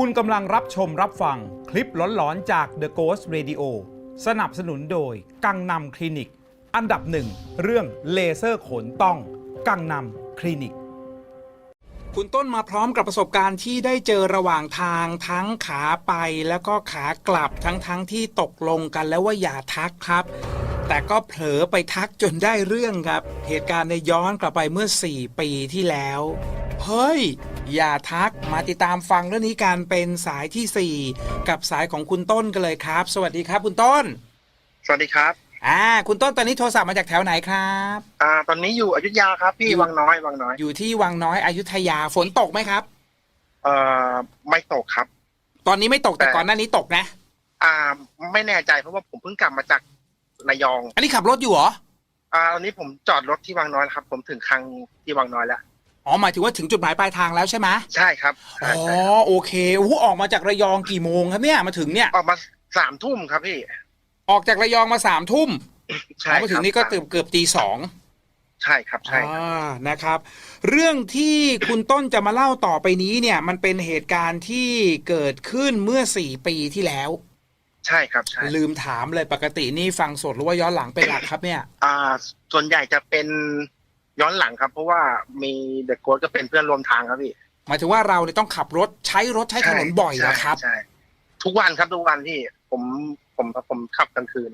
คุณกำลังรับชมรับฟังคลิปหลอนๆจาก The Ghost Radio สนับสนุนโดย กังนำคลินิก อันดับหนึ่งเรื่องเลเซอร์ขนต้อง กังนำคลินิก คุณต้นมาพร้อมกับประสบการณ์ที่ได้เจอระหว่างทางทั้งขาไปแล้วก็ขากลับทั้งทั้งที่ตกลงกันแล้วว่าอย่าทักครับ แต่ก็เผลอไปทักจนได้เรื่องครับ เหตุการณ์ในยย้อนกลับไปเมื่อ 4 ปีที่แล้ว เฮ้ย อย่าทักมาติดตามฟังเรื่องนี้กันเป็นสายทีสี่ 4 กับสายของคุณต้นกันเลยครับ สวัสดีครับ คุณต้น สวัสดีครับ อ่า คุณต้นตอนนี้โทรศัพท์มาจากแถวไหนครับ อ่า ตอนนี้อยู่อยุธยาครับพี่อยู่วังน้อยวังน้อย อยู่ที่วังน้อยอยุธยาฝนตกไหมครับ เอ่อไม่ตกครับ ตอนนี้ไม่ตกแต่แต่ ก่อนหน้านี้ตกนะ อ่า ไม่แน่ใจเพราะว่าผมเพิ่งกลับมาจากระยอง อันนี้ขับรถอยู่เหรอ อ่าตอนนี้ผมจอดรถที่วังน้อยแล้วครับ ผมถึงคลังที่วังน้อยแล้ว อ๋อหมายถึงว่าถึงจุดหมายปลายทางแล้วใช่ไหมใช่ครับอ๋ใช่อใช่ครับโอเคอู้ออกมาจากระยองกี่โมงครับเนี่ยมาถึงเนี่ยออกมาสามทุ่มครับพี่ ออกจากระยองมาสามทุ่มใช่มาถึคงรับนี่ก็เกือบเกือบตีสองใช่ครับใช่ครับอ่านะครับ เรื่องที่คุณต้นจะมาเล่าต่อไปนี้เนี่ย มันเป็นเหตุการณ์ที่เกิดขึ้นเมื่อสี่ปีที่แล้ว ใช่ครับใช่ลืมถามเลยปกตินี่ฟังสดหรือว่าย้อนหลังเป็นหลักครับเนี่ย อ่า ส่วนใหญ่จะเป็น ย้อนหลังครับ เพราะว่ามีเดอะโกดก็เป็นเพื่อนร่วมทางครับพี่หมายถึงว่าเราเนี่ยต้องขับรถใช้รถใช้ถนนบ่อยใช่นะครับใช่ทุกวันครับทุกวันพี่ผมผมผมขับกลางคืน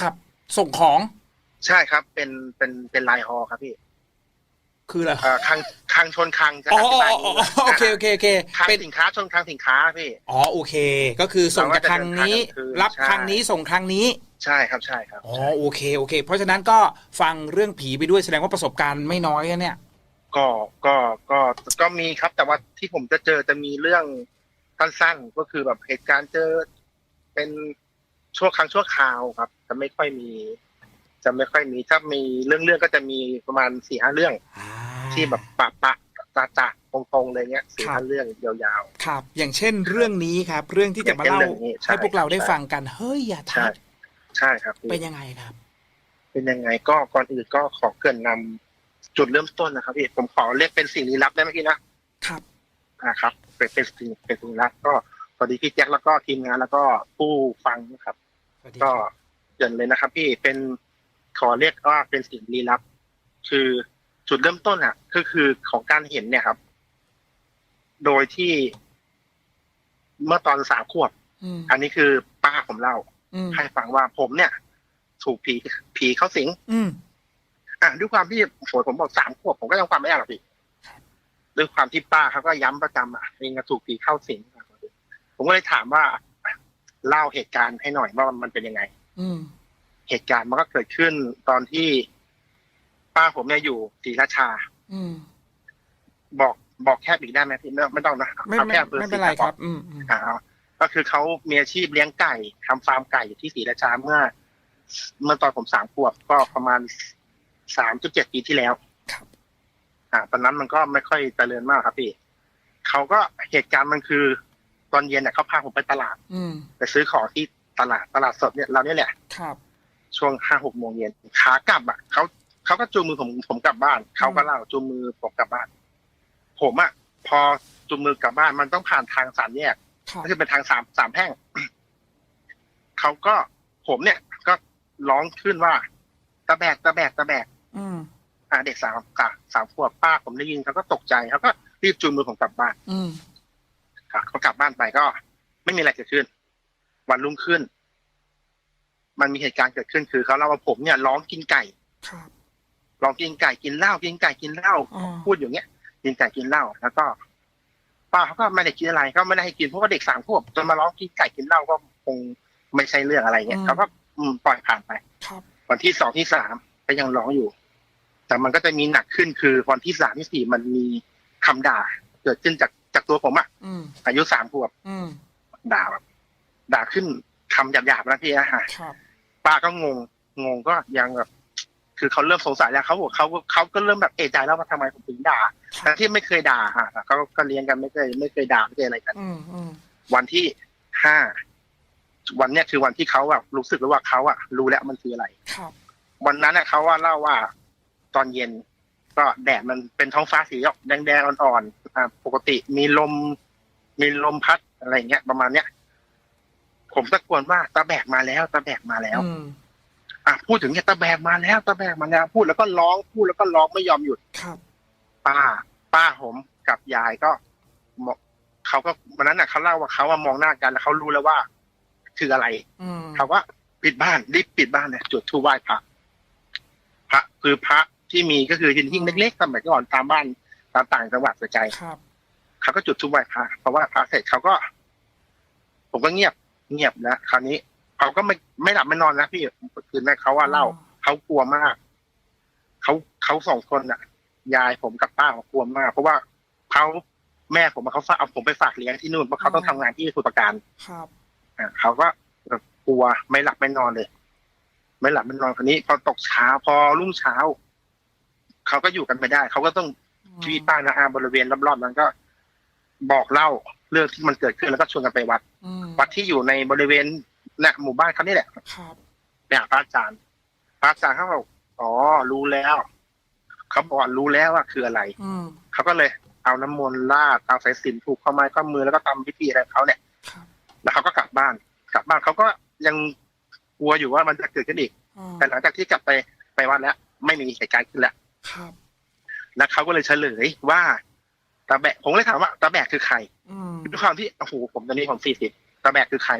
ครับ ส่งของใช่ครับ เป็นเป็นเป็นไลน์ฮอลครับพี่ คืออะไรเอ่อคังคังชนคังจะอ๋ออธิบายอ๋ออ๋อโอเคโอเคโอเคคังเป็นสินค้าชนคังสินค้าพี่อ๋อโอเค ก็คือส่งจากครั้งนี้เราก็จะเดินทางกลางคืนรับใช่ครั้งนี้ส่งครั้งนี้ ใช่ครับใช่ครับอ๋อโอเคโอเค เพราะฉะนั้นก็ฟังเรื่องผีไปด้วยแสดงว่าประสบการณ์ไม่น้อยนะเนี่ย ก็ก็ก็ก็มีครับ แต่ว่าที่ผมจะเจอจะมีเรื่องสั้นๆก็คือแบบเหตุการณ์เจอเป็นชั่วครั้งชั่วคราวครับ จะไม่ค่อยมี จะไม่ค่อยมีถ้ามีเรื่องเรื่องก็จะมีประมาณสี่ห้าเรื่องที่แบบปะปะตาตะตรงๆเลยเงี้ยสี่ครัห้าบเรื่องยาวครับ อย่างเช่นเรื่องนี้ครับ เรื่องที่จะมาเล่าอย่างเช่นเรื่องนี้ใช่ให้พวกเราได้ใช่ฟังกัน เฮ้ยอย่าๆใช่ทัก ใช่ครับพี่เป็นยังไงครับ เป็นยังไงก็ก่อนอื่นก็ขอเกรินนำจุดเริ่มต้นนะครับพี่ผมขอเรียกเป็นสิ่งลี้ลับได้ไหมพี่นะครับอ่าครับ เป็นเป็นสิ่งเป็นสิ่งลี้ลับก็สวัสดีพี่แจ็คแล้วก็ทีมงานแล้วก็ผู้ฟังนะครับ สวัสดีก็ครับเกรินเลยนะครับ พี่เป็นขอเรียกว่าเป็นสิ่งลี้ลับ คือจุดเริ่มต้นอะก็คือของการเห็นเนี่ยครับ โดยที่เมื่อตอนสามขวบ อืมอันนี้คือป้าผมเล่าอืม ให้ฟังว่าผมเนี่ย ถูกผีผีเข้าสิง อืมอะด้วยความที่โอยผมบอกสามขวบผมก็ยังความไม่ได้หรอกพี่ด้วยความที่ป้าเขาก็ย้ำประจำอะเองก็ถูกผีเข้าสิงผมก็เลยถามว่าเล่าเหตุการณ์ให้หน่อยว่ามันเป็นยังไง อืม เหตุการณ์มันก็เกิดขึ้นตอนที่ป้าผมเนี่ยอยู่ศรีราชา อืม บอกบอกแค่อีกได้ไหมพี่ไม่ไม่ต้องนะไม่เอาไม่แค่อำภอไม่เป็นไรศาครับ อืมอืม อ่าเอา ก็คือเขามีอาชีพเลี้ยงไก่ทำฟาร์มไก่อยู่ที่ศรีราชาเมื่อ เมื่อตอนผมสามขวบก็ประมาณสามจุดเจ็ดปีที่แล้วครับ อ่า ตอนนั้นมันก็ไม่ค่อยเจริญมากครับพี่เขาก็เหตุการณ์มันคือ ตอนเย็นเนี่ยเขาพาผมไปตลาด อืม ไปซื้อของที่ตลาดตลาดสดเนี่ยเราเนี่ยแหละ ครับ ช่วงห้าหกโมงเย็นขากลับอะเขาเขาก็จูงมือผมผมกลับบ้านเขาก็เล่าจูงมือผมกลับบ้าน ผมอะพอจูงมือกลับบ้านมันต้องผ่านทางสามแยกครับ ก็คือเป็นทางสามสามแพร่งเขาก็ผมเนี่ย ก็ร้องขึ้นว่า ตะแบกตะแบกตะแบกอืมอ่าเด็กสาวสามสามขวบป้าผมได้ยินเขาก็ตกใจเขาก็รีบจูงมือผมกลับบ้าน อืมครับเขากลับบ้านไปก็ ไม่มีอะไรเกิดขึ้น วันรุ่งขึ้น มันมีเหตุการณ์เกิดขึ้นคือเขาเล่าว่าผมเนี่ยร้องกินไก่ครับร้องกินไก่กินเหล้ากินไก่กินเหล้าอ๋อพูดอย่างเงี้ยกินไก่กินเหล้าแล้วก็ ป้าเขาก็ไม่ได้กินอะไรก็ไม่ได้ให้กินเพราะว่าเด็กสามขวบจนมาร้องกินไก่กินเหล้าก็คงไม่ใช่เรื่องอะไรเงี้ยเขาก็อืมปล่อยผ่านไปครับ วันที่สองที่สามก็ยังร้องอยู่ แต่มันก็จะมีหนักขึ้นคือวันที่สามที่สี่มันมีคำด่า เกิดขึ้นจากจากตัวผมอะอืม อายุสามขวบอืม ด่าแบบด่าขึ้นคำหยาบๆนะพี่อะฮะ ครับ ป้าก็งง งงก็ยังแบบ คือเขาเริ่มสงสัยแล้วเขาบอกเขาเขาก็เริ่มแบบเอะใจแล้วว่าทำไมผมถึงด่าครัทั้บงที่ไม่เคยด่าฮะเขาก็เลี้ยงกันไม่เคยไม่เคยด่าไม่เคยอะไรกันอืมอืมวันที่ห้าวันเนี้ยคือวันที่เขาแบบรู้สึกแล้วว่าเขาอะรู้แล้วมันคืออะไรครับวันนั้นอะเขาว่าเล่าว่าตอนเย็น ก็แดดมันเป็นท้องฟ้าสีออกแดงๆอ่อนๆอ่าปกติมีลม มีลมพัดอะไรเงี้ย ประมาณเนี้ยผมตะโกนว่าตาแบกมาแล้วตาแบกมาแล้ว อืมอะพูดถึงเนี่ยตาแบกมาแล้วตาแบกมาแล้วพูดแล้วก็ร้องพูดแล้วก็ร้องไม่ยอมหยุดครับป้า ป้าผมกับยายก็มองเขาก็วันนั้นน่ะเขาเล่าว่าเขาว่ามองหน้ากันแล้วเขารู้แล้วว่าคืออะไรอืมเขาก็ปิดบ้านรีบปิดบ้านเนี่ยจุดธูปไหว้พระพระคือพระที่มีก็คือหินหิ้งเล็กๆสมัยก่อนตามบ้านตามต่างจังหวัดกระจายครับเขาก็จุดธูปไหว้พระเพราะว่าพระเสร็จเขาก็ ผมก็เงียบเงียบนะคราวนี้ เขาก็ไม่ไม่หลับไม่นอนนะพี่คืนนั้นเขาว่าเล่าเขากลัวมากเขาเขาสองคนน่ะ ยายผมกับป้าเขากลัวมากเพราะว่าเขาแม่ผมอะเขาฝากเอาผมไปฝากเลี้ยงที่นู่นเพราะเขาต้องทำงานที่สมุทรปราการครับอะเขาก็แบบกลัวไม่หลับไม่นอนเลย ไม่หลับไม่นอนคนนี้ พอตกเช้าพอรุ่งเช้าเขาก็อยู่กันไม่ได้เขาก็ต้องชีวิตป้านะอาบริเวณรอบๆนั้นก็บอกเล่าเรื่องที่มันเกิดขึ้นแล้วก็ชวนกันไปวัดอืมวัดที่อยู่ในบริเวณ เนี่ยหมู่บ้านเขานี่แหละครับไปหาพระอาจารย์พระอาจารย์เขาบอกอ๋อ รู้แล้วเขาบอกว่ารู้แล้วว่าคืออะไรอืมเขาก็เลย เอาน้ำมนต์ราดเอาสายสิญจนผูกข้อไม้ข้อมือแล้วก็ทำพิธีอะไรของเขาเนี่ยครับแล้วเขาก็กลับบ้าน กลับบ้านเขาก็ยังกลัวอยู่ว่ามันจะเกิดขึ้นอีก อืมแต่หลังจากที่กลับไปไปวัดแล้ว ไม่มีเหตุการณ์ขึ้นแล้ว ครับ แล้วเขาก็เลยเฉลยว่าตาแบกผมก็เลยถามว่าตาแบกคือใครอืมด้วยความที่โอ้โหผมตอนนี้ผมสี่สิบตาแบกคือใคร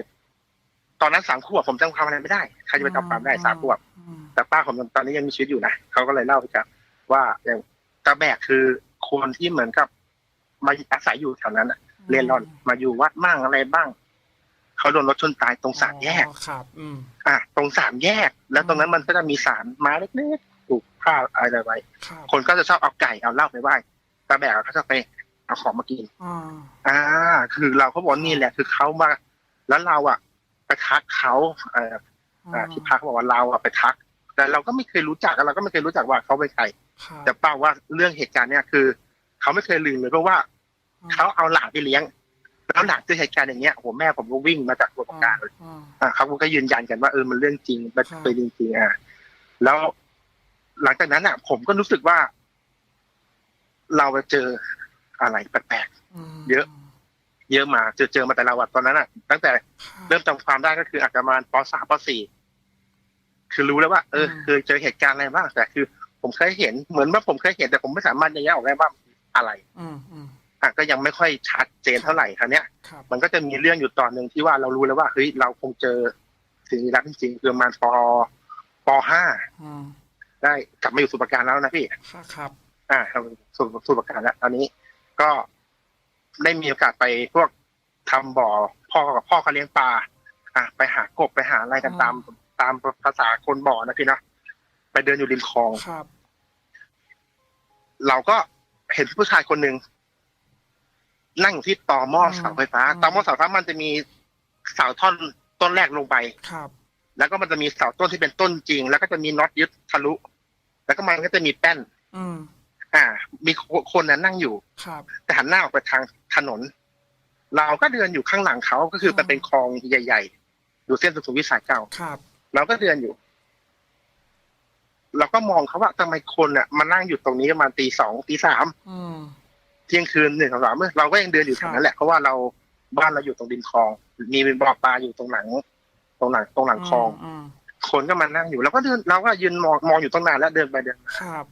ตอนนั้นสามขวบผมจำความอะไรไม่ได้ใครจะไปจำความได้สามขวบอืมแต่ป้าผมตอนนี้ยังมีชีวิตอยู่นะเขาก็เลยเล่าไปครับว่าอย่างตาแบกคือคนที่เหมือนกับมาอาศัยอยู่แถวนั้นอะเรียนร่อนมาอยู่วัดมั่งอะไรบ้างเขาโดนรถชนตายตรงสามแยกอ๋อครับ อืมอะตรงสามแยก แล้วตรงนั้นมันก็จะมีสารไม้เล็กๆถูกผ้าอะไรไว้ครับคนก็จะชอบเอาไก่เอาเหล้าไปไหว้ตาแบกเขาจะไปเอาของมากินอ่าอ่าคือเราก็บอกว่านี่แหละ คือเขามาแล้วเราอะ ไปทักเขาเอ่ออ่าที่พักบอกว่าเราอะไปทัก แต่เราก็ไม่เคยรู้จักเราก็ไม่เคยรู้จักว่าเขาเป็นใครครับแต่ป้าว่าเรื่องเหตุการณ์เนี้ยคือเขาไม่เคยลืมเลยเพราะว่าเขาเอาหลานไปเลี้ยง แล้วหลานเจอเหตุการณ์อย่างเงี้ยโอ้โหแม่ผมก็วิ่งมาจากตัวประการเลยอ่าอ่าเขาก็ยืนยันกันว่าเออมันเรื่องจริงมันครับเป็นจริงๆอะแล้วหลังจากนั้นอะ ผมก็รู้สึกว่า เราไปเจออะไรแปลกมเยอะๆ เยอะมาเจอเจอมาแต่เราอะตอนนั้นอะ ตั้งแต่ครับเริ่มจำความได้ก็คืออาจจะประมาณปสามปสี่คือรู้แล้วว่า เอออืมเคยเจอเหตุการณ์อะไรบ้างแต่คือ ผมเคยเห็นเหมือนว่าผมเคยเห็นแต่ผมไม่สามารถจะแยกออกได้ว่าอะไร อืมอืมอะก็ยังไม่ค่อยชัดเจนเท่าไหร่ครั้งเนี้ยครับมันก็จะมีเรื่องอยู่ตอนหนึ่งที่ว่าเรารู้แล้วว่าเฮ้ยเราคงเจอสิ่งลี้ลับจริงๆคือประมาณปปห้าอืมได้กลับมาอยู่สุปการแล้วนะพี่ ครับครับอ่าครับสุสุปการแล้วตอนนี้ก็ ได้มีโอกาสไปพวกทำบ่อพ่อกับพ่อเขาเลี้ยงปลาอะไปหากบไปหาอะไรกันตามตามภาษาคนบ่อนะพี่เนาะไปเดินอยู่ริมคลองครับ เราก็เห็นผู้ชายคนหนึ่งนั่งอยู่ที่ต่อหม้อเสาไฟฟ้าต่อหม้อเสาไฟฟ้ามันจะมีเสาท่อนต้นแรกลงไปครับ แล้วก็มันจะมีเสาต้นที่เป็นต้นจริง แล้วก็จะมีน็อตยึดทะลุ แล้วก็มันก็จะมีแป้น อืม อ่า มีคนนั้นนั่งอยู่ครับแต่หันหน้าออกไปทางถนน เราก็เดินอยู่ข้างหลังเขาก็คือมันเป็นคลองใหญ่ๆอยู่เส้นสุขุมวิทสายเก่าครับเราก็เดินอยู่เราก็มองเขาว่าทำไมคนอะมานั่งอยู่ตรงนี้ประมาณตีสองตีสามอืมเที่ยงคืนหนึ่งสองสามเมื่อเราก็ยังเดินอยู่แถวนั้นแหละเพราะว่าเราบ้านเราอยู่ตรงริมคลอง มีเป็นบ่อปลาอยู่ตรงหลัง ตรงหลังตรงหลังคลองอืมคนก็มานั่งอยู่เราก็เดินเราก็ยืนมองมองอยู่ตั้งนานแล้วเดินไปเดินมาครับ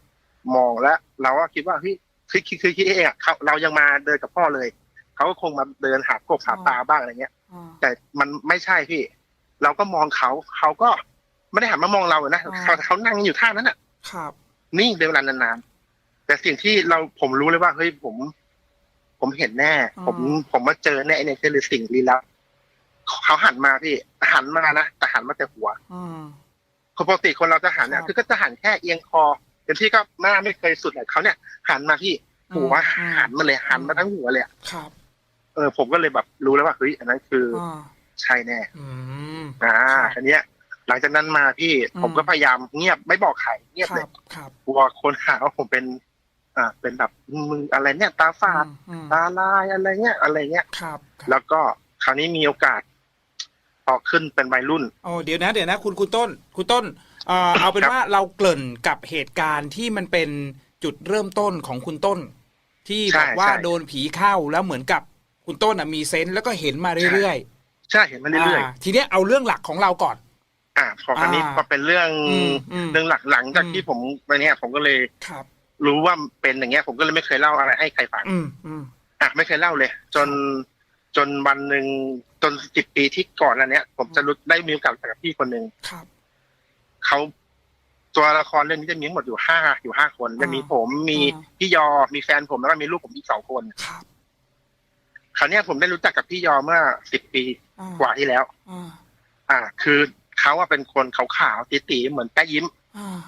มองแล้วเราก็คิดว่าเฮ้ยคือคือคือคิดเองอะเขาเรายังมาเดินกับพ่อเลย เขาก็คงมาเดินหากบหาปลาบ้างอะไรเงี้ยอืมแต่มันไม่ใช่พี่ เราก็มองเขาเขาก็ไม่ได้หันมามองเราอะนะอ่าเขาเขานั่งอยู่ท่านั้นอะครับนิ่งเป็นเวลานานๆแต่สิ่งที่เราผมรู้เลยว่าเฮ้ยผม ผมเห็นแน่ ผมผมมาเจอแน่เนี่ยคือสิ่งลี้ลับเขาหันมาพี่หันมานะแต่หันมาแต่หัวอืมปกติคนเราจะหันเนี่ครัยบคือก็จะหันแค่เอียงคอ เต็มที่ก็หน้าไม่เคยสุดเลยเขาเนี่ยหันมาที่หัวอืมหันมาเลยหันมาทั้งหัวเลยอะครับ เออ ผมก็เลยแบบรู้แล้วว่าเฮ้ยอันนั้นคือออ่าใช่แน่อืมอ่าครับอันเนี้ย หลังจากนั้นมาพี่อืมผมก็พยายามเงียบไม่บอกใครเงียบคเลรัยบครับกลัวคนหาว่าผมเป็น อ่า เป็นแบบมึงอะไรเนี่ย ตาฝาดอืมตาลายอะไรเงี้ยอะไรเงี้ยครับครับ แล้วก็คราวนี้มีโอกาสพอขึ้นเป็นวัยรุ่นโอ้เดี๋ยวนะ เดี๋ยวนะ คุณคุณต้น คุณต้น เอ่อเอาเป็นครับว่าเราเกริ่นกับเหตุการณ์ที่มันเป็นจุดเริ่มต้นของคุณต้น ที่ใช่บอกว่าใช่โดนผีเข้าแล้วเหมือนกับคุณต้นอะมีเซนส์แล้วก็เห็นมาเรื่อยใช่เห็นมาๆเรื่อยาทีเนี้ยเอาเรื่องหลักของเราก่อนๆอ่าพอครั้นี้อ่าพอเป็นเรื่องอืมอืมเรื่องหลักหลังจากอืมที่ผมไปเนี้ยผมก็เลยครับ รู้ว่าเป็นอย่างเงี้ย ผมก็เลยไม่เคยเล่าอะไรให้ใครฟังอืมอืมอะไม่เคยเล่าเลย จนจนวันหนึ่งจนสิบปีที่ก่อนอันเนี้ย ผมจะรู้ได้มีโอกาสรู้จักกับพี่คนหนึ่งครับ เขาตัวละครเรื่องนี้จะมีทั้งหมดอยู่ห้าอยู่ห้าคนจะมีผมมีอ่าพี่ยอมีแฟนผมแล้วก็มีลูกผมอีกสองคนครับคราวเนี้ยผมได้รู้จักกับพี่ยอเมื่อสิบปีอ่กว่าที่แล้วอ่าอ่า คือเขาว่าเป็นคนขาวๆตีๆเหมือนแป้ยิ้มอ่า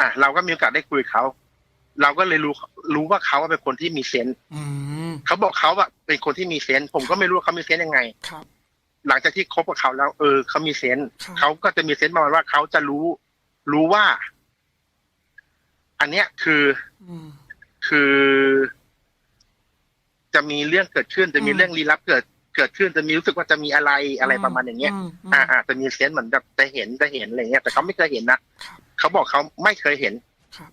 อะเราก็มีโอกาสได้คุยกับเขาเราก็เลยรู้รู้ว่าเขาเป็นคนที่มีเซนส์อืมเขาบอกเขาอะเป็นคนที่มีเซนส์ผมก็ไม่รู้ว่าเขามีเซนส์ยังไงครับ หลังจากที่คบกับเขาแล้ว เออเขามีเซนส์ครับเขาก็จะมีเซนส์ประมาณว่าเขาจะรู้ รู้ว่า อันเนี้ยคืออืม คือ จะมีเรื่องเกิดขึ้น จะมีอืม เรื่องลี้ลับเกิดเกิดขึ้นจะมีรู้สึกว่าจะมีอะไรอะไรประมาณอย่างเงี้ย มม อ่าอ่าจะมีเซนส์เหมือนแบบจะเห็นจะเห็นอะไรเงี้ยแต่เขาไม่เคยเห็นนะครับเขาบอกเขาไม่เคยเห็นครับ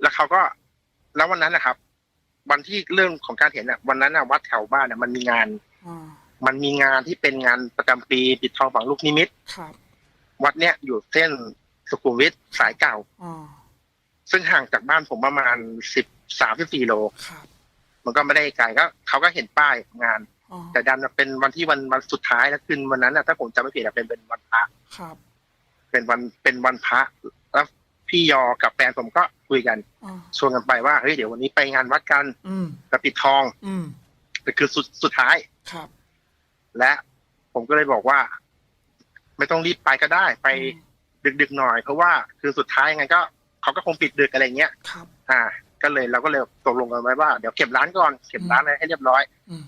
แล้วเขาก็แล้ววันนั้นนะครับ วันที่เรื่องของการเห็นอะ วันนั้นอะวัดแถวบ้านอะมันมีงาน อ่า มันมีงานที่เป็นงานประจำปีปิดทองฝังลูกนิมิตครับวัดเนี้ยอยู่เส้นสุขุมวิทสายเก่าอ่าซึ่งห่างจากบ้านผมประมาณสิบสามสิบสี่โลครับมันก็ไม่ได้ไกลก็เขาก็เห็นป้ายงานอ่าแต่ดันเป็นวันที่วันวันสุดท้ายแล้วคืนวันนั้นอะถ้าผมจำไม่ผิดอะเป็นเป็นวันพระครับเป็นวันเป็นวันพระแล้วพี่ยอกับแฟนผมก็คุยกันอ่าชวนกันไปว่าเฮ้ยเดี๋ยววันนี้ไปงานวัดกันอืมจะปิดทองอืมแต่คือสุดสุดท้ายครับ และผมก็เลยบอกว่า ไม่ต้องรีบไปก็ได้ ไปอืมดึกๆหน่อย เพราะว่าคือสุดท้ายยังไงก็เขาก็คงปิดดึกอะไรเงี้ยครับ อ่า ก็เลยเราก็เลยตกลงกันไว้ว่าเดี๋ยวเก็บร้านก่อนเก็บร้านอะไรให้เรียบร้อยอืม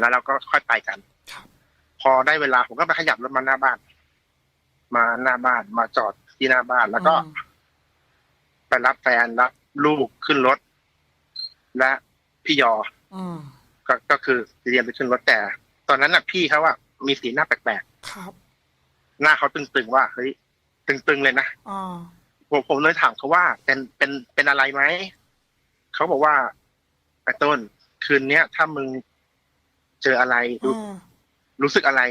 แล้วเราก็ค่อยไปกันครับ พอได้เวลาผมก็ไปขยับรถมาหน้าบ้าน มาหน้าบ้านมาจอดที่หน้าบ้านแล้วก็ อืมไปรับแฟนรับลูกขึ้นรถ และพี่ยอ อืมก็ก็คือเตรียมไปขึ้นรถแต่ ตอนนั้นน่ะพี่เขาว่ามีสีหน้าแปลกครับๆหน้าเขาตึงๆว่าเฮ้ยตึงๆเลยนะอ่าผมผมเลยถามเขาว่า เป็นเป็นเป็นอะไรไหมเขาบอกว่าไอ้ต้น คืนเนี้ย ถ้ามึงเจออะไรรู้อ่า รู้สึกอะไร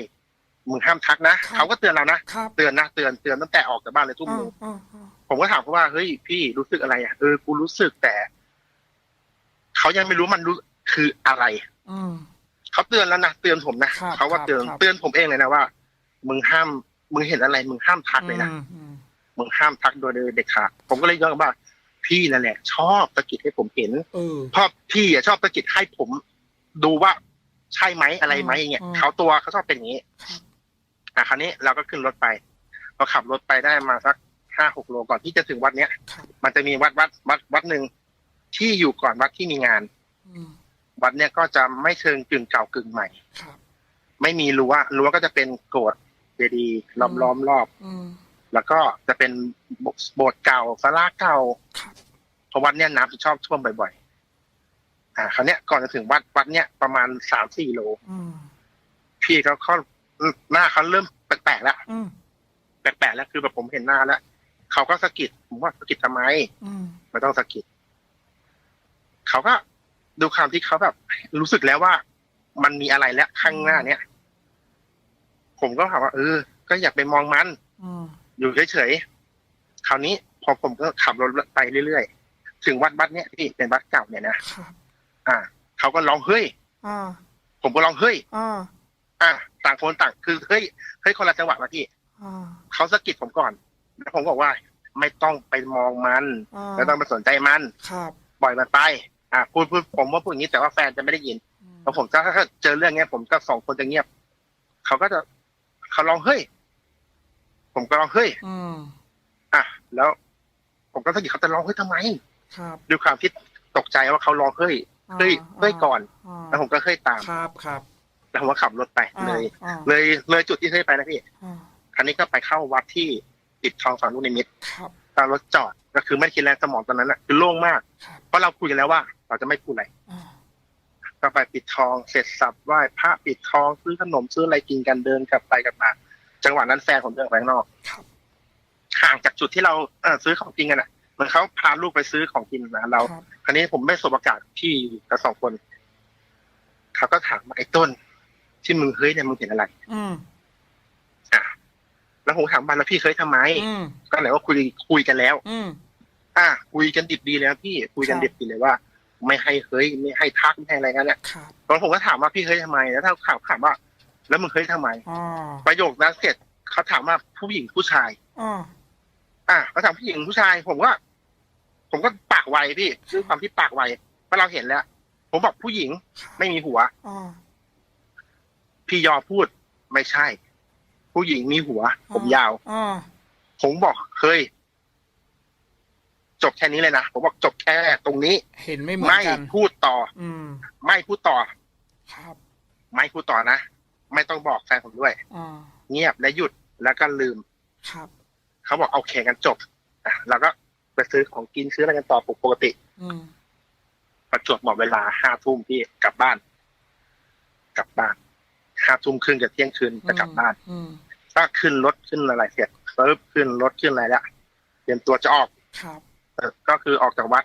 มึงห้ามทักนะครับ เขาก็เตือนเรานะครับเตือนนะเตือนเตือนตั้งแต่ออกจากบ้านเลยทุ่มอ่าหนึงอ่าอ่าผมก็ถามเขาว่าเฮ้ยพี่รู้สึกอะไรอะเออกูรู้สึกแต่เขายังไม่รู้มันรู้คืออะไร อืม เขาเตือนแล้วนะเตือนผมนะครับเขาว่าเตือนครับ เตือนผมเองเลยนะว่า มึงห้าม มึงเห็นอะไร มึงห้ามทักเลยนะอืมอืมมึงห้ามทักโดยเด็ดขาดผมก็เลยย้อนกลับว่าพี่นั่นแหละ ชอบตะกิดให้ผมเห็น เออเพราะพี่อะชอบตะกิดให้ผม ดูว่าใช่ไหมอะไรไหมอย่างเงี้ยอืม เขาตัวเขาชอบเป็นอย่างนี้ครับอะคราวนี้เราก็ขึ้นรถไปพอขับรถไปได้มาสักห้าหกโลก่อนที่จะถึงวัดเนี้ยครับ มันจะมีวัดวัดวัดวัดหนึ่งที่อยู่ก่อนวัดที่มีงาน อืม วัดเนี้ยก็จะไม่เชิงกึ่งเก่ากึ่งใหม่ครับ ไม่มีรั้วรั้วก็จะเป็นโกดเจดีย์ล้อมล้อมรอบอืมแล้วก็จะเป็นโบสถ์เก่าศาลาเก่าครับเพราะวัดเนี้ยน้ำจะชอบท่วมบ่อยๆ อ่าคราวเนี้ยก่อนจะถึงวัดวัดเนี้ยประมาณสามสี่โลอืมพี่เขาเขาหน้าเขาเริ่มแปลกๆแล้วอืมแปลกๆแล้วคือแบบผมเห็นหน้าแล้วเขาก็สะกิดผมว่าสะกิดทำไมอืมไม่ต้องสะกิดเขาก็ ดูความที่เขาแบบ รู้สึกแล้วว่า มันมีอะไรแล้วข้างหน้าเนี้ยผมก็ถามว่าเออ ก็อยากไปมองมันอืมอยู่เฉยๆคราวนี้ พอผมก็ขับรถไปเรื่อยๆถึงวัดวัดเนี้ยที่เป็นวัดเก่าเนี่ยนะครับอ่าเขาก็ร้องเฮ้ยอ่าผมก็ร้องเฮ้ยอ่าอ่าต่างคนต่าง คือเฮ้ยเฮ้ยคนละจังหวะนะพี่อ่าเขาสะกิดผมก่อนแล้วผมบอกว่า ไม่ต้องไปมองมันอ่าไม่ต้องไปสนใจมันครับปล่อยมันไป อ่าพูดพูดผมว่าพูดอย่างนี้แต่ว่าแฟนจะไม่ได้ยินอืมเพราะผมจะถ้าเจอเรื่องเนี้ย ผมก็สองคนจะเงียบ เขาก็จะเขาร้องเฮ้ย ผมก็ร้องเฮ้ยอืมอะแล้ว ผมก็สะกิดเขาจะร้องเฮ้ยทำไมครับด้วยความที่ตกใจว่าเขาร้องเฮ้ยเฮ้ยเฮ้ยก่อนอ่าแล้วผมก็เฮ้ยตามครับครับแล้วผมก็ขับรถไปอ่าเลยอ่าเลยเลยจุดที่เฮ้ยไปนะพี่อ่าคันนี้ก็ไปเข้าวัดที่ปิดทองฝังลูกนิมิตครับตอนรถจอดก็คือไม่คิดแรงสมองตอนนั้นน่ะคือโล่งมากครับเพราะเราคุยกันแล้วว่า เราจะไม่พูดอะไรอ่าก็ไปปิดทองเสร็จสับไหว้พระปิดทองซื้อขนมซื้ออะไรกินกันเดินกลับไปกลับมา จังหวะนั้นแฟนผมเดินออกไปข้างนอกครับห่างจากจุดที่เราเออซื้อของกินกันอะเหมือนเขาพาลูกไปซื้อของกินนะเราครับคราวนี้ผมไม่สบโอกาสที่อยู่กับสองคนคเขาก็ถามว่าไอ้ต้น ที่มึงเฮ้ยเนี่ยมึงเห็นอะไร อืมอะแล้วผมถามว่าแล้วพี่เคยทำไมอืมก็ไหนว่าคุยคุยกันแล้ว อืมอะคุยกันดิบดีแล้วพี่คุยกันครับดิบดีเลยว่า ไม่ให้เฮ้ยไม่ให้ทักไม่ให้อะไรกันเนี่ยครับตอนผมก็ถามว่าพี่เฮ้ยทำไมแล้วถ้าถามถามว่า แล้วมึงเฮ้ยทำไมอ๋อประโยคนั้นเสร็จเขาถามว่าผู้หญิงผู้ชายอ๋ออะเขาถามผู้หญิงผู้ชาย ผมว่าผมก็ปากไวพี่ด้วยความที่ปากไวเพราะเราเห็นแล้ว ผมบอกผู้หญิงไม่มีหัวอ๋อพี่ยอพูดไม่ใช่ ผู้หญิงมีหัว ผมยาวอ๋อผมบอกเคย จบแค่นี้เลยนะ ผมบอกจบแค่ตรงนี้ เห็นไม่เหมือนไม่กันพูดต่อ อืม ไม่พูดต่อ ครับไม่พูดต่อนะ ไม่ต้องบอกแฟนผมด้วยอ๋อเงียบและหยุดแล้วก็ลืม ครับ เขาบอกโอเคกันจบอะเราก็ไปซื้อของกินซื้ออะไรกันต่อปกติ อืมประจวบเหมาะเวลาห้าทุ่มพี่กลับบ้าน กลับบ้านห้าทุ่มครึ่งจะเที่ยงคืนจะกลับบ้าน อืมก็ขึ้นรถขึ้นอะไรเสร็จปึ๊บขึ้นรถขึ้นอะไรแล้วเตรียมตัวจะออก ครับเออ ก็คือออกจากวัด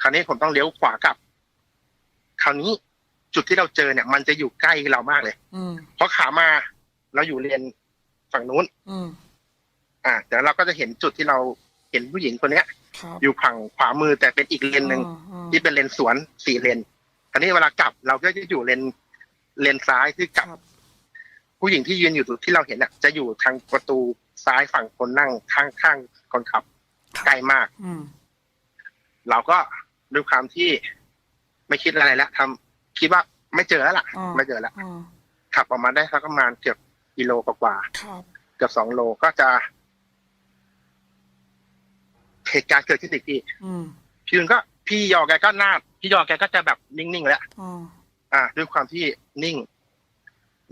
คราวนี้ผมต้องเลี้ยวขวากลับ คราวนี้จุดที่เราเจอเนี่ย มันจะอยู่ใกล้เรามากเลย อืมเพราะขามาเราอยู่เลนฝั่งนู้น อืมอ่าแต่เราก็จะเห็นจุดที่เราเห็นผู้หญิงคนเนี้ย ครับอยู่ฝั่งขวามือแต่เป็นอีกเลนหนึ่งอ๋ออ๋อที่เป็นเลนสวนสี่เลนคราวนี้เวลากลับเราก็จะอยู่เลนเลนซ้ายที่กลับ ครับผู้หญิงที่ยืนอยู่จุดที่เราเห็นน่ะ จะอยู่ทางประตูซ้ายฝั่งคนนั่งข้างข้างคนขับใกล้มาก อืม เราก็ด้วยความที่ไม่คิดอะไรแล้วทำคิดว่าไม่เจอแล้วล่ะอ๋อไม่เจอแล้วอ๋อขับออกมาได้สักประมาณเกือบกิโลกว่าครับๆเกือบสองโลก็จะเหตุการณ์เกิดขึ้นอีกทีอืมพี่ยุนก็พี่ยอแกก็หน้าพี่ยอแกก็จะแบบนิ่งๆแล้วอ๋ออ่า ด้วยความที่นิ่ง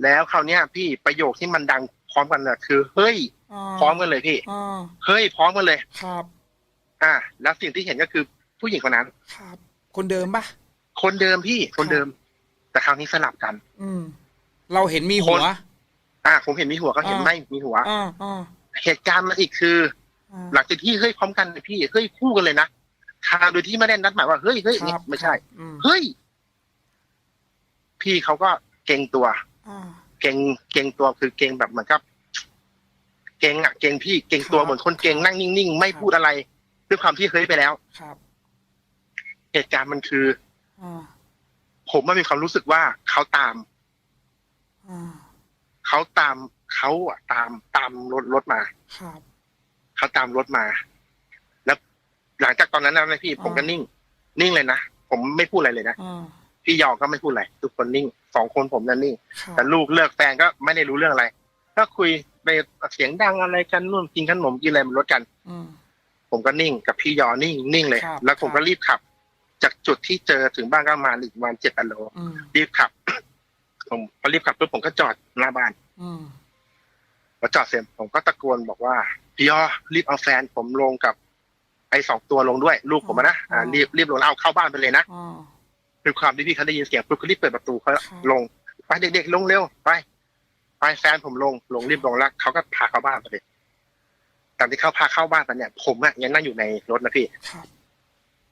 แล้วคราวเนี้ย พี่ประโยคที่มันดังพร้อมกันน่ะคือ เฮ้ยอ๋อพร้อมกันเลยพี่อ๋อเฮ้ยพร้อมกันเลยครับ อ่า แล้วสิ่งที่เห็นก็คือ ผู้หญิงคนนั้น ครับ คนเดิมปะคนเดิมพี่คนเดิม แต่คราวนี้สลับกัน อืม เราเห็นมีหัวคนอ่า ผมเห็นมีหัวเขาเห็นอ่าไม่มีหัวอ๋ออ๋อเหตุการณ์มันอีกคืออ๋อหลังจากที่เฮ้ยพร้อมกันเลยพี่เฮ้ยคู่กันเลยนะทางโดยที่ไม่ได้นัดหมายว่าเฮ้ยเฮ้ยคนี่รับไม่ใช่อืมเฮ้ยพี่เขาก็เก่งตัวอ๋อเก่งเก่งตัวคือเก่งแบบเหมือนกับ เก่งอะเก่งพี่เก่งตัวครับเหมือนคนเก่งนั่งนิ่งๆ ไม่ครับพูดอะไร ด้วยความที่เฮ้ยไปแล้วครับ เหตุการณ์มันคืออ๋อผมไม่มีความรู้สึกว่าเขาตามอ๋อเขาตามเขาอะตามตามรถรถมาครับเขาตามรถมา แล้วหลังจากตอนนั้นนะพี่อ่าผมก็นิ่ง นิ่งเลยนะผมไม่พูดอะไรเลยนะอ๋อพี่ยอก็ไม่พูดอะไรทุกคนนิ่งสองคนผมนั่นนิ่งครับแต่ลูกเลิกแฟนก็ไม่ได้รู้เรื่องอะไรก็คุยไปเสียงดังอะไรกันนู่นกินขนมกินอะไรบนรถกัน อืมผมก็นิ่งกับพี่ยอนิ่งนิ่งเลยครับแล้วผมครัก็บรีบขับ จากจุดที่เจอถึงบ้านก็ประมาณอีกประมาณเจ็ดโลอืมรีบขับ ผมพอรีบขับปุ๊บผมก็จอดหน้าบ้านอืมพอจอดเสร็จผมก็ตะโกนบอกว่าพี่ยอรีบเอาแฟนผมลงกับ ไอ้สองตัวลงด้วย ลูกผมอะนะอ่ารีบรีบลงแล้วเอาเข้าบ้านไปเลยนะอ๋อด้วยความที่พี่เขาได้ยินเสียงปุ๊บเขารีบเปิดประตูเขาครับลงไปเด็กๆลงเร็วไปไปแฟนผมลงลงรีบลงแล้วเขาก็พาเข้าบ้านไปเลยตอนที่เขาพาเข้าบ้านไปเนี่ย ผมอะยังนั่งอยู่ในรถนะพี่ครับ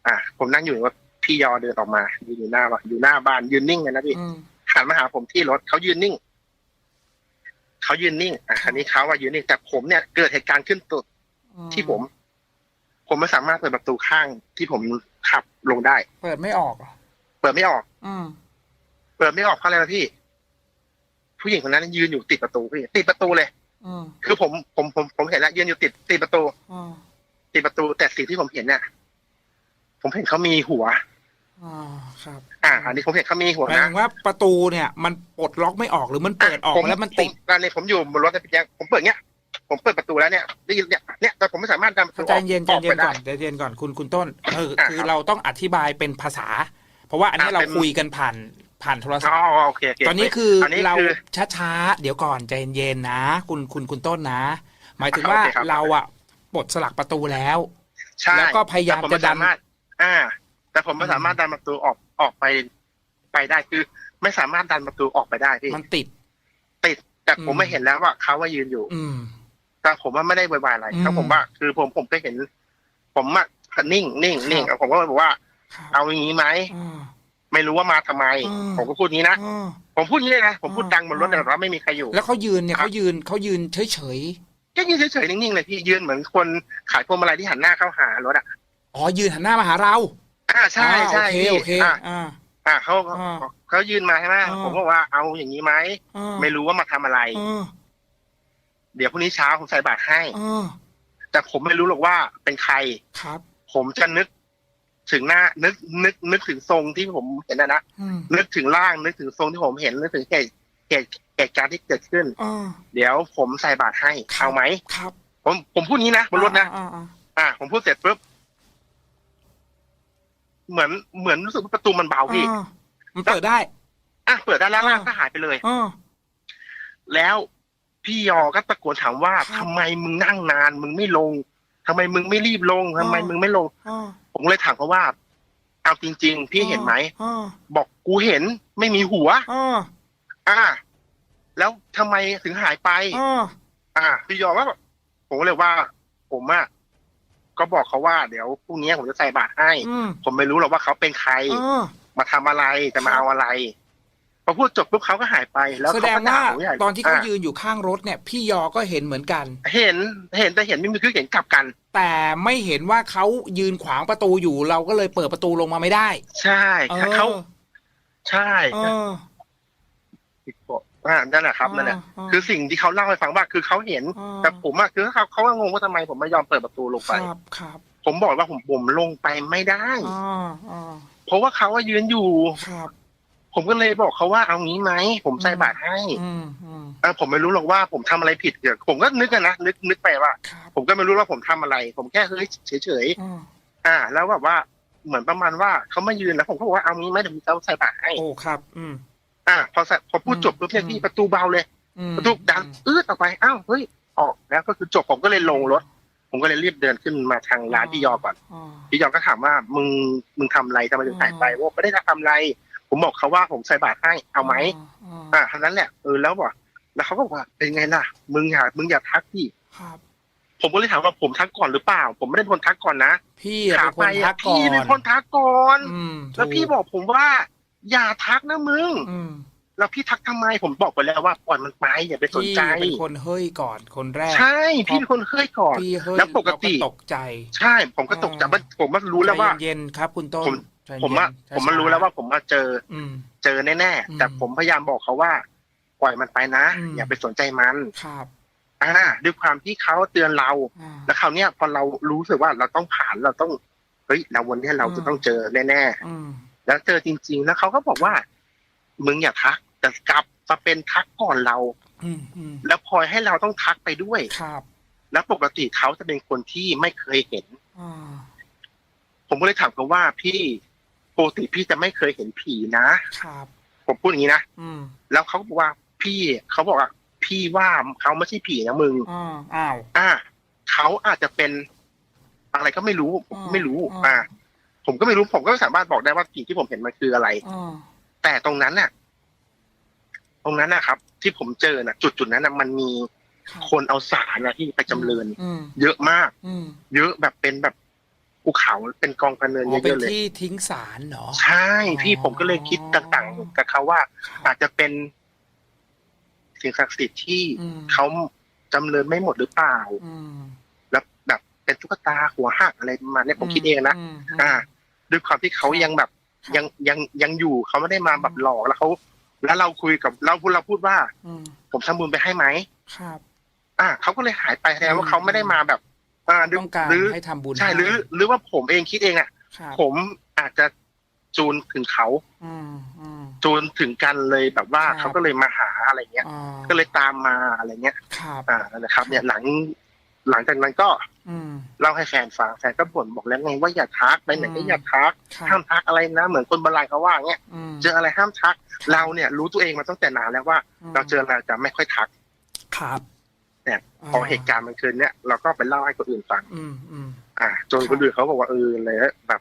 อ่าผมนั่งอยู่ว่าพี่ยอเดินออกมายืนอยู่หน้าบ้านอยู่หน้าบ้านยืนนิ่งเลยนะพี่อืมหันมาหาผมที่รถเขายืนนิ่งเขายืนนิ่งอะครับคันนี้เขาว่ายืนนิ่งแต่ผมเนี่ยเกิดเหตุการณ์ขึ้นตุดอืมที่ผม ผมไม่สามารถเปิดประตูข้างที่ผมขับลงได้ เปิดไม่ออกเหรอเปิดไม่ออก อืมเปิดไม่ออกเพราะอะไรนะพี่ ผู้หญิงคนนั้นยืนอยู่ติดประตูพี่ติดประตูเลยอืมคือผมผมผมผมเห็นแล้วยืนอยู่ติดติดประตูอ๋อติดประตูแต่สิ่งที่ผมเห็นเนี่ย ผมเห็นเขามีหัวอ๋อครับอ่า อันนี้ผมเห็นเขามีหัวหมายนะถึงว่าประตูเนี่ย มันปลดล็อกไม่ออกหรือมันเปิดออกผมแล้วมันติดผการเนี่ยผมอยู่บนรถนะพี่แจ๊คผมเปิดเนี้ย ผมเปิดประตูแล้วเนี่ยได้ยินเนี่ยเนี่ยแต่ผมไม่สามารถดันประตูอใจอกเย็นใจออกเย็ไปนได้ ก่อนใจเย็นก่อนคุณคุณต้นเอออะคือครับเราต้องอธิบายเป็นภาษา เพราะว่าอันนี้อะเราเป็น คุยกันผ่านผ่านโทรศัพอ๋ท์ อโอเคโอเคตอนนี้คืออนนี้เราคือ ช้าๆ เดี๋ยวก่อนใจเย็นๆนะ คุณคุณคุณต้นนะ หมายถึงว่าโอเคครับ เราอะปลดสลักประตูแล้ว ใช่แล้วก็พยายามแต่ผจะดันไสารถ อ่า แต่ผมไม่สามารถดันประตูออกออกไปไปได้คือ ไม่สามารถดันประตูออกไปได้พี่มันติด ติด แต่ผมอืมไม่เห็นแล้วว่าเขาว่ายืนอยู่ อืมแต่ผมว่าไม่ได้วายๆอะไรอืมแต่ผมว่า คือผมผมก็เห็น ผมอะนิ่งนิ่งนิ่งครับผมก็บอกว่าครับเอาอย่างนี้ไหมอ่าไม่รู้ว่ามาทำไมอืมผมก็พูดงี้นะอ่าผมพูดงี้เลยนะผมพูดอ่าดังบนรถอ่าแต่ว่าไม่มีใครอยู่ แล้วเขายืนเนี่ยครับเขายืนเขายืนเฉยเฉยก็ยืนเฉยๆนิ่งๆเลยพี่ยืนเหมือนคนขายพวงมาลัยที่หันหน้าเข้าหารถอะๆ อ๋อยืนหันหน้ามาหาเราอ่าใช่ใช่อ่าโอเคพี่โอเคอ่าอ่า อ่าเขาอ่าเขายืนมาใช่ไหมอ่า ผมก็ว่าเอาอย่างนี้ไหมอ่าไม่รู้ว่ามาทำอะไรอ่าเดี๋ยวพรุ่งนี้เช้าผมใส่บาตรให้อ่าแต่ผมไม่รู้หรอกว่าเป็นใคร ครับ ผมจะนึกถึงหน้า นึกนึกนึกถึงทรงที่ผมเห็นนะนะอืมนึกถึงร่างนึกถึงทรงที่ผมเห็นนึกถึงเหตุเหตุเหตุการณ์ที่เกิดขึ้น อ่า เดี๋ยวผมใส่บาตรให้ครับ เอาไหมครับผมผมพูดงี้นะบนรถนะอ่าอ่าอ่าผมพูดเสร็จปุ๊บ เหมือนเหมือนรู้สึกว่าประตูมันเบาพี่อ่ามันเปิดได้ อะเปิดได้แล้วล่างอ่าก็หายไปเลยอ่าแล้วพี่ยอก็ตะโกนถามว่าครับทำไมมึงนั่งนาน มึงไม่ลงทำไมมึงไม่รีบลงทำไมอ่ามึมึงไม่ลงอ่าผมเลยถามเขาว่า เอาจริง ๆ พี่เห็นไหมอ่าบอกกูเห็นไม่มีหัวอ่าอ่า แล้วทำไมถึงหายไปอ่าอ่าพี่ยอว่าผมก็เลยว่า ผมอะ ก็บอกเขาว่าเดี๋ยวพรุ่งนี้ผมจะใส่บาตรให้ อืมผมไม่รู้หรอกว่าเขาเป็นใครอ่ามาทำอะไรจะมาเอาอะไรพอพูดจบปุ๊บเขาก็หายไป แล้วแสเขาดงก็ด่าว่าผมใหญ่ตอนที่เขาะยืนอยู่ข้างรถเนี่ย พี่ยอก็เห็นเหมือนกัน เห็น เห็นแต่เห็นไม่มีคือเห็นกลับกัน แต่ไม่เห็นว่าเขายืนขวางประตูอยู่เราก็เลยเปิดประตูลงมาไม่ได้ใช่เขาใช่เออ อ่านั่นแหละครับนั่นแหละอ่าคือสิ่งที่เขาเล่าให้ฟังว่าคือเขาเห็นอ่าแต่ผมอะคือเขาเขาก็งงว่าทำไมผมไม่ยอมเปิดประตูลงคไปรับครับ ผมบอกว่าผมผมลงไปไม่ได้อ่าอ่าเพราะว่าเขาว่ายืนอยู่ครับผมก็เลยบอกเขาว่าเอางี้ไหมผมใส่บาตรให้อืมอืมเออผมไม่รู้หรอกว่าผมทำอะไรผิดเดี๋ยวผมก็นึกกันนะนึกนึกไปว่าครับผมก็ไม่รู้ว่าผมทำอะไร ผมแค่เฮ้ยเฉยอืมๆอ่า แล้วแบบว่าเหมือนประมาณว่าเขามายืนแล้วผมก็บอกว่าเอางี้ไหมเดี๋ยวผมจะใส่บาตรให้โอ้ครับ อืม อ่าพอใส่พอพูดจบปุ๊บเนี่ยอืมพี่ประตูเบาเลยอืมประตูดังอืดออกไปอ้าวเฮ้ยออกแล้วก็คือจบผมก็เลยลงรถ ผมก็เลยรีบเดินขึ้นมาทางร้านพี่ยอก่อนอ่าพี่ยอก็ถามว่ามึงมึงทำอะไรทำไมถึงหายไปว่าไม่ได้ทำอะไร ผมบอกเขาว่าผมใส่บาตรให้เอาไหมอ่าอ่าเท่านั้นแหละเออแล้วบอกแล้วเขาก็บอกว่าเป็นไงล่ะ มึงอย่ามึงอย่าทักพี่ครับผมก็เลยถามว่าผมทักก่อนหรือเปล่า ผมไม่ได้เป็นคนทักก่อนนะพี่อะถาเป็มนคนไปทัอะกก่อนพี่เป็นคนทักก่อนอืมแล้วพี่บอกผมว่า อย่าทักนะมึงอืมแล้วพี่ทักทำไมผมบอกไปแล้วว่าปล่อยมันไปอย่าไปสนพี่ใจเป็นคนเฮ้ยก่อนคนแรก ใช่ พี่เป็นคนเฮ้ยก่อนพี่เฮ้ยแล้วปกติเราตกใจ ใช่ ผมก็ตกใจอ่าว่าผมว่ารู้แล้วว่าใจเย็นๆครับ คุณต้นผมใจเย็นผมว่าช้ๆผมมารู้แล้วว่าผมมาเจออืมเจอแน่อืมๆแต่ผมพยายามบอกเขาว่า ปล่อยมันไปนะอืมอย่าไปสนใจมันครับอ่าด้วยความที่เขาเตือนเราอ่าแล้วคราวเนี้ยพอเรารู้สึกว่าเราต้องผ่านเราต้องเฮ้ยเราวันเนี้ยเราจะต้องเจอแน่อืมๆ แล้วเจอจริง ๆ แล้วเขาก็บอกว่า มึงอย่าทัก แต่กลับมาเป็นทักก่อนเราอืมอืมแล้วพลอยให้เราต้องทักไปด้วยครับ แล้วปกติเขาจะเป็นคนที่ไม่เคยเห็นอ่าผมก็เลยถามเขาว่าพี่ปกติพี่จะไม่เคยเห็นผีนะครับ ผมพูดอย่างนี้นะอืมแล้วเขาก็บอกว่าพี่เขาบอกว่าพี่ว่าเขาไม่ใช่ผีนะมึงอ่าอ้าวอ่าเขาอาจจะเป็นอะไรก็ไม่รู้ผมก็ไม่รู้ อ่าอ่า ผมก็ไม่รู้ผมก็ไม่สามารถบอกได้ว่าสิ่งที่ผมเห็นมันคืออะไรอ่าแต่ตรงนั้นน่ะ ตรงนั้นนะครับ ที่ผมเจอน่ะ จุดจุดนั้นน่ะมันมีครับคนเอาสารนะที่ไปจำเริญอืมเยอะมาก อืมเยอะแบบเป็นแบบภูเขาเป็นกองกระเนินอ๋เยอเป็นอะๆเลย ที่ทิ้งสารเหรอ ใช่พี่อ๋อ ผมก็เลยคิดต่างๆ กับเขาว่าครับอาจจะเป็นสิ่งศักดิ์สิทธิ์ที่อืมเขาจำเริญไม่หมดหรือเปล่า อืมแล้วแบบ เป็นตุ๊กตาหัวหักอะไรประมาณเนี้ยผมคิดเองนะมอ่า ด้วยความที่เขาครับยังแบบครับยังยังยังอยู่เขาไม่ได้มาแบบหลอกแล้วเขาแล้วเราคุยกับเราพูดเราพูดว่าอืมผมทำบุญไปให้ไหมครับ อ่าเขาก็เลยหายไปแสดงว่าอืมเขาไม่ได้มาแบบอ่าหรือต้องการหรือให้ทำบุญใช่หรือหรือว่าผมเองคิดเองอะครับผมอาจจะจูนถึงเขาอืมอืมจูนถึงกันเลยแบบว่าครับเขาก็เลยมาหาอะไรเงี้ยอ่าก็เลยตามมาอะไรเงี้ยครับอ่านั่นแหละครับ เนี่ยหลัง หลังจากนั้นก็อืมเล่าให้แฟนฟังแฟนก็บ่นบอกแล้วไงว่าอย่าทักไปไหนก็อืมอย่าทักครัห้ามบทักอะไรนะ เหมือนคนโบราณเขาว่าเงี้ยอืมเจออะไรห้ามทัก เราเนี่ย รู้ตัวเองมาตั้งแต่นานแล้วว่ามเราเจออะไรจะไม่ค่อยทัก ครับเนี่ยพอเหตุการณ์มันคืนเนี่ยเราก็ไปเล่าให้คนอื่นฟังอืมอืมอ่าจนคนอื่นเขาบอกว่าเออเลยแบบ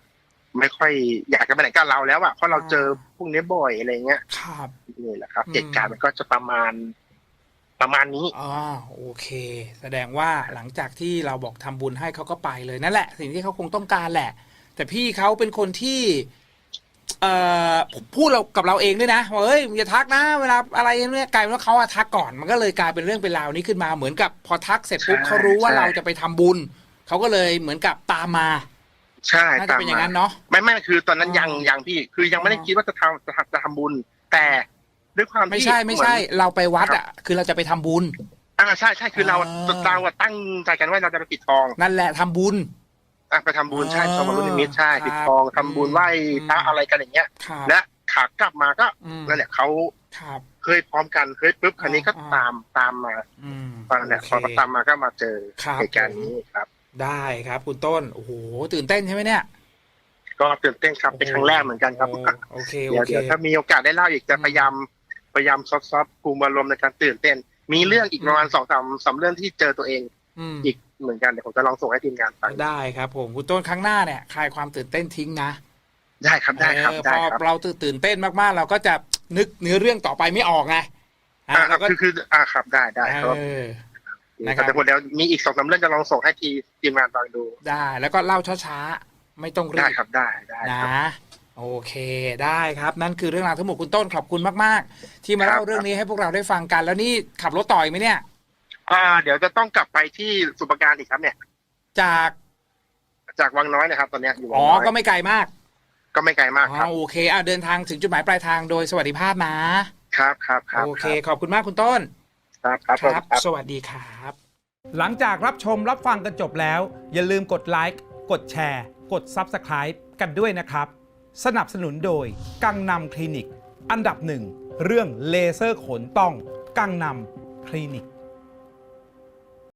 ไม่ค่อยอยากจะไปไหนกับเราแล้วอะเพราะเราเจอพวกนี้บ่อยอะไรเงี้ยครับนี่แหละครับอืมเหตุการณ์มันก็จะประมาณ ประมาณนี้อ๋อโอเค แสดงว่าหลังจากที่เราบอกทำบุญให้เขาก็ไปเลยนั่นแหละ สิ่งที่เขาคงต้องการแหละ แต่พี่เขาเป็นคนที่เอ่อพูดเรากับเราเองด้วยนะว่าเฮ้ยอย่าทักนะ เวลาอะไรเนี่ยกลายเป็นว่าเขาอะทักก่อน มันก็เลยกลายเป็นเรื่องเป็นราวนี้ขึ้นมาเหมือนกับพอทักเสร็จปุ๊บใช่เขารู้ว่าใช่เราจะไปทำบุญเขาก็เลยเหมือนกับตามมา ใช่น่าจะเป็นอย่างนั้นเนาะไม่ไม่คือตอนนั้นอ๋อยังยังพี่ คือยังไม่ได้อ๋อคิดว่าจะทำจะทำจะทำบุญ แต่ ด้วยความที่ไม่ใช่ไม่ใช่ เหอน เราไปวัดอะ คือเราจะไปทำบุญ อ่าใช่ใช่คือเราอ่า เราอะตั้งใจกันว่าเราจะไปปิดทองนั่นแหละทำบุญ อะไปทำบุญใช่อ๋อชมรุนิมิตใช่ครับปิดทองทำบุญไหว้พระอืม อะไรกันอย่างเงี้ยครับและขากลับมาก็อืมนั่นแหละเขาครับ เคยพร้อมกันเคยปุ๊บคันนี้ก็อ่า ตามตามมาอืมตอนนั้นแหละโอพอเค ตามมาก็มาเจอครับ เหตุการณ์นี้ครับ ได้ครับคุณต้น โอ้โห ตื่นเต้นใช่ไหมเนี่ยก็ตื่นเต้นครับเป็นครั้งแรกเหมือนกันครับโอ้โอเคโอเดี๋ยวเค เดี๋ยวถ้ามีโอกาสได้เล่าอีกจะอืมพยายามพ ยายามซอฟต์ๆภูมิอารมณ์ในการตื่นเต้น มีเรื่องอีกประมาณสองสามสามเรื่องที่เจอตัวเองอืมอีกเหมือนกันเดี๋ยวผมจะลองส่งให้ทีมงานฟังได้ครับผมคุณต้นครั้งหน้าเนี่ยคลายความตื่นเต้นทิ้งนะได้ครับได้ครับเออได้พอครับเราตื่นเต้นมากๆ เราก็จะนึกเนื้อเรื่องต่อไปไม่ออกไงอะอ่าเราก็คือคืออ่าครับได้ได้ครับเออนะครับแต่ผมเดี๋ยวมีอีกสองสามเรื่องจะลองส่งให้ทีทีมงานฟังดู ได้ แล้วก็เล่าช้าๆไม่ต้องรีได้บครับได้ได้นะครับ โอเคได้ครับ นั่นคือเรื่องราวทั้งหมดคุณต้นขอบคุณมากๆ ที่มาครับเล่าเรื่องนี้ให้พวกเราได้ฟังกัน แล้วนี่ขับรถต่ออีกไหมเนี่ย อ่า เดี๋ยวจะต้องกลับไปที่สุปการอีกครับเนี่ย จากจากวังน้อยนะครับ ตอนเนี้ยอยู่วัอ๋งอน้อยก็ไม่ไกลมากก็ไม่ไกลมากอ๋ครับอโอเคอะเดินทางถึงจุดหมายปลายทางโดยสวัสดิภาพนะครับครับครับโอเค ขอบคุณมากคุณต้น ครับครับครับครับสวัสดีครับ หลังจากรับชมรับฟังกันจบแล้ว อย่าลืมกดไลค์กดแชร์ กด Subscribe กันด้วยนะครับ สนับสนุนโดย กังนำคลินิก อันดับหนึ่ง เรื่องเลเซอร์ขนต้อง กังนำคลินิก